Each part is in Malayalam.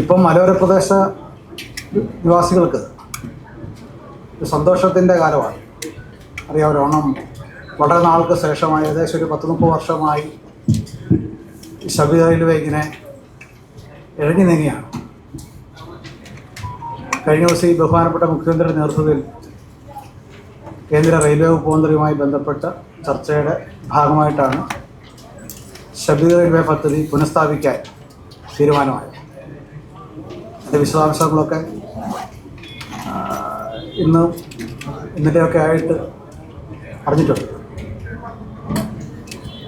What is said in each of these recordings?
ഇപ്പം മലയോര പ്രദേശ നിവാസികൾക്ക് സന്തോഷത്തിന്റെ കാലമാണ്. അറിയാമല്ലോ ഓണം വളരെ നാൾക്ക് ശേഷമായി ഏകദേശം ഒരു പത്ത് മുപ്പത് വർഷമായി ശബരി റെയിൽവേ ഇങ്ങനെ ഇഴഞ്ഞു നീങ്ങിയാണ്. കഴിഞ്ഞ ദിവസം ഈ ബഹുമാനപ്പെട്ട മുഖ്യമന്ത്രിയുടെ നേതൃത്വത്തിൽ കേന്ദ്ര റെയിൽവേ വകുപ്പ് മന്ത്രിയുമായി ബന്ധപ്പെട്ട ചർച്ചയുടെ ഭാഗമായിട്ടാണ് ശബരി റെയിൽവേ പദ്ധതി പുനഃസ്ഥാപിക്കാൻ തീരുമാനമായത്. അതിന്റെ വിശദാംശങ്ങളൊക്കെ ഇന്ന് ഇന്നലെയൊക്കെ ആയിട്ട് അറിഞ്ഞിട്ടുണ്ട്.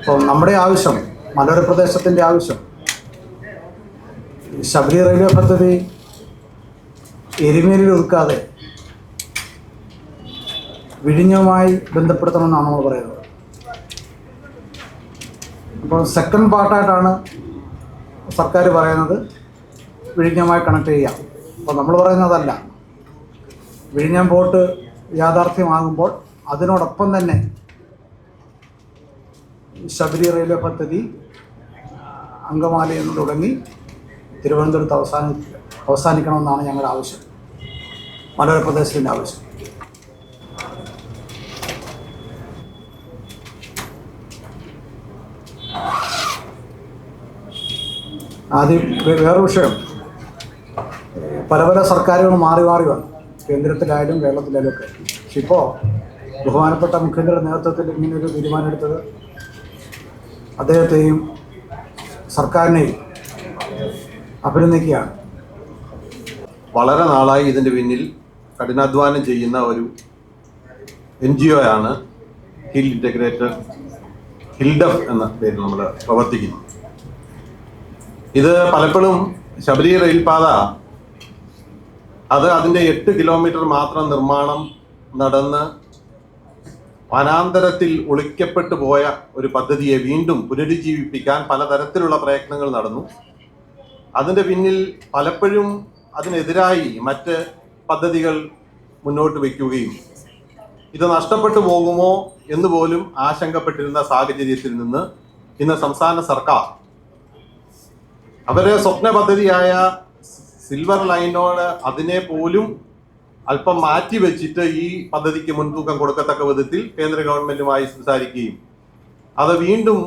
അപ്പോൾ നമ്മുടെ ആവശ്യം മലയോര പ്രദേശത്തിന്റെ ആവശ്യം ശബരി റെയിൽവേ പദ്ധതി എരുമേലിൽ ഒതുക്കാതെ വിഴിഞ്ഞവുമായി ബന്ധപ്പെടുത്തണമെന്നാണ് നമ്മൾ പറയുന്നത്. അപ്പോൾ സെക്കൻഡ് പാർട്ടായിട്ടാണ് സർക്കാർ പറയുന്നത്. വിഴിഞ്ഞവുമായി കണക്ട് ചെയ്യാം. അപ്പോൾ നമ്മൾ പറയുന്നതല്ല. വിഴിഞ്ഞം പോർട്ട് യാഥാർത്ഥ്യമാകുമ്പോൾ അതിനോടൊപ്പം തന്നെ ശബരി റെയിൽവേ പദ്ധതി അങ്കമാലയിൽ നിന്ന് തുടങ്ങി തിരുവനന്തപുരത്ത് അവസാനി അവസാനിക്കണമെന്നാണ് ഞങ്ങളുടെ ആവശ്യം. മലയോര പ്രദേശത്തിന്റെ ആവശ്യം. ആദ്യം വേറെ വിഷയം. പല പല സർക്കാരുകൾ മാറി മാറി വന്നു. കേന്ദ്രത്തിലായാലും കേരളത്തിലായാലും ഒക്കെ. പക്ഷെ ഇപ്പോൾ ബഹുമാനപ്പെട്ട മുഖ്യമന്ത്രിയുടെ നേതൃത്വത്തിൽ ഇങ്ങനെയൊരു തീരുമാനമെടുത്തത് അദ്ദേഹത്തെയും സർക്കാരിനെയും അഭിനന്ദിക്കുകയാണ്. വളരെ നാളായി ഇതിന്റെ പിന്നിൽ കഠിനാധ്വാനം ചെയ്യുന്ന ഒരു എൻ ജി ഒ ആണ് ഹിൽ ഇന്റഗ്രേറ്റഡ് ഹിൽഡഫ് എന്ന പേരിൽ നമ്മൾ പ്രവർത്തിക്കുന്നു. ഇത് പലപ്പോഴും ശബരി റെയിൽപാത അത് അതിന്റെ എട്ട് കിലോമീറ്റർ മാത്രം നിർമ്മാണം നടന്ന് വനാന്തരത്തിൽ ഒളിക്കപ്പെട്ടു പോയ ഒരു പദ്ധതിയെ വീണ്ടും പുനരുജ്ജീവിപ്പിക്കാൻ പലതരത്തിലുള്ള പ്രയത്നങ്ങൾ നടന്നു. അതിന്റെ പിന്നിൽ പലപ്പോഴും അതിനെതിരായി മറ്റ് പദ്ധതികൾ മുന്നോട്ട് വയ്ക്കുകയും ഇത് നഷ്ടപ്പെട്ടു പോകുമോ എന്ന് പോലും ആശങ്കപ്പെട്ടിരുന്ന സാഹചര്യത്തിൽ നിന്ന് ഇന്ന് സംസ്ഥാന സർക്കാർ അവരെ സ്വപ്ന പദ്ധതിയായ സിൽവർ ലൈനോട് അതിനെ പോലും അല്പം മാറ്റി വെച്ചിട്ട് ഈ പദ്ധതിക്ക് മുൻതൂക്കം കൊടുക്കത്തക്ക വിധത്തിൽ കേന്ദ്ര ഗവൺമെന്റുമായി സംസാരിക്കുകയും അത് വീണ്ടും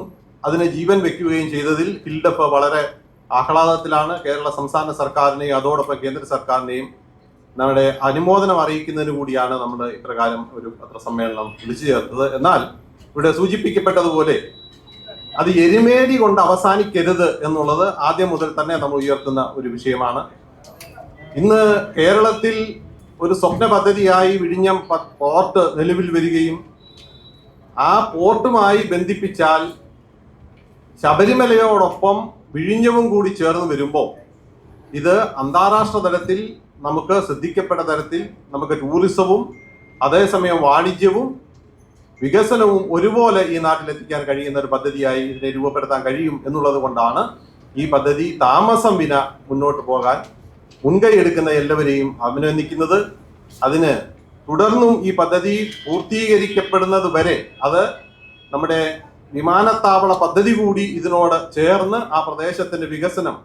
അതിനെ ജീവൻ വെക്കുകയും ചെയ്തതിൽ ഹിൽഡപ്പ് വളരെ ആഹ്ലാദത്തിലാണ്. കേരള സംസ്ഥാന സർക്കാരിനെയും അതോടൊപ്പം കേന്ദ്ര സർക്കാരിനെയും നമ്മുടെ അനുമോദനം അറിയിക്കുന്നതിന് കൂടിയാണ് നമ്മൾ ഇപ്രകാരം ഒരു പത്രസമ്മേളനം വിളിച്ചു ചേർത്തത്. എന്നാൽ ഇവിടെ സൂചിപ്പിക്കപ്പെട്ടതുപോലെ അത് എരുമേടി കൊണ്ട് അവസാനിക്കരുത് എന്നുള്ളത് ആദ്യം മുതൽ തന്നെ നമ്മൾ ഉയർത്തുന്ന ഒരു വിഷയമാണ്. ഇന്ന് കേരളത്തിൽ ഒരു സ്വപ്ന പദ്ധതിയായി വിഴിഞ്ഞം പോർട്ട് നിലവിൽ വരികയും ആ പോർട്ടുമായി ബന്ധിപ്പിച്ചാൽ ശബരിമലയോടൊപ്പം വിഴിഞ്ഞവും കൂടി ചേർന്ന് വരുമ്പോൾ ഇത് അന്താരാഷ്ട്ര തലത്തിൽ നമുക്ക് ശ്രദ്ധിക്കപ്പെട്ട തരത്തിൽ നമുക്ക് ടൂറിസവും അതേസമയം വാണിജ്യവും വികസനവും ഒരുപോലെ ഈ നാട്ടിലെത്തിക്കാൻ കഴിയുന്ന ഒരു പദ്ധതിയായി ഇതിനെ രൂപപ്പെടുത്താൻ കഴിയും എന്നുള്ളത് കൊണ്ടാണ് ഈ പദ്ധതി താമസം വിന മുന്നോട്ട് പോകാൻ മുൻകൈ എടുക്കുന്ന എല്ലാവരെയും അഭിനന്ദിക്കുന്നത്. അതിന് തുടർന്നും ഈ പദ്ധതി പൂർത്തീകരിക്കപ്പെടുന്നത് വരെ അത് നമ്മുടെ വിമാനത്താവള പദ്ധതി കൂടി ഇതിനോട് ചേർന്ന് ആ പ്രദേശത്തിന്റെ വികസനം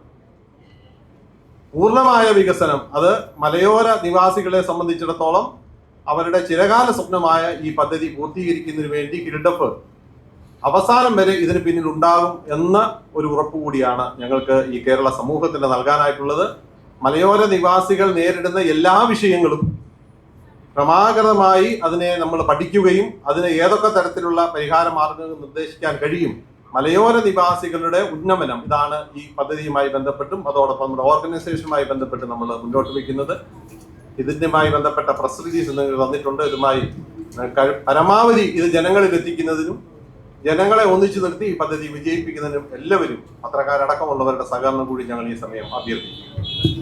പൂർണമായ വികസനം അത് മലയോര നിവാസികളെ സംബന്ധിച്ചിടത്തോളം അവരുടെ ചിരകാല സ്വപ്നമായ ഈ പദ്ധതി പൂർത്തീകരിക്കുന്നതിന് വേണ്ടി കിരീടപ്പ് അവസാനം വരെ ഇതിന് പിന്നിൽ ഉണ്ടാകും എന്ന ഒരു ഉറപ്പ് കൂടിയാണ് ഞങ്ങൾക്ക് ഈ കേരള സമൂഹത്തിന് നൽകാനായിട്ടുള്ളത്. മലയോര നിവാസികൾ നേരിടുന്ന എല്ലാ വിഷയങ്ങളും ക്രമാഗതമായി അതിനെ നമ്മൾ പഠിക്കുകയും അതിന് ഏതൊക്കെ തരത്തിലുള്ള പരിഹാര മാർഗങ്ങൾ നിർദ്ദേശിക്കാൻ കഴിയും. മലയോര നിവാസികളുടെ ഉന്നമനം ഇതാണ് ഈ പദ്ധതിയുമായി ബന്ധപ്പെട്ടും അതോടൊപ്പം നമ്മുടെ ഓർഗനൈസേഷനുമായി ബന്ധപ്പെട്ട് നമ്മൾ മുന്നോട്ട് വയ്ക്കുന്നത്. ഇതിനുമായി ബന്ധപ്പെട്ട പ്രസ് റിലീസ് നിങ്ങൾ തന്നിട്ടുണ്ട് ഇതുമായി പരമാവധി ഇത് ജനങ്ങളിൽ എത്തിക്കുന്നതിനും ജനങ്ങളെ ഒന്നിച്ചു നിർത്തി ഈ പദ്ധതി വിജയിപ്പിക്കുന്നതിനും എല്ലാവരും പത്രക്കാരടക്കമുള്ളവരുടെ സഹകരണം കൂടി ഞങ്ങൾ ഈ സമയം അഭ്യർത്ഥിക്കും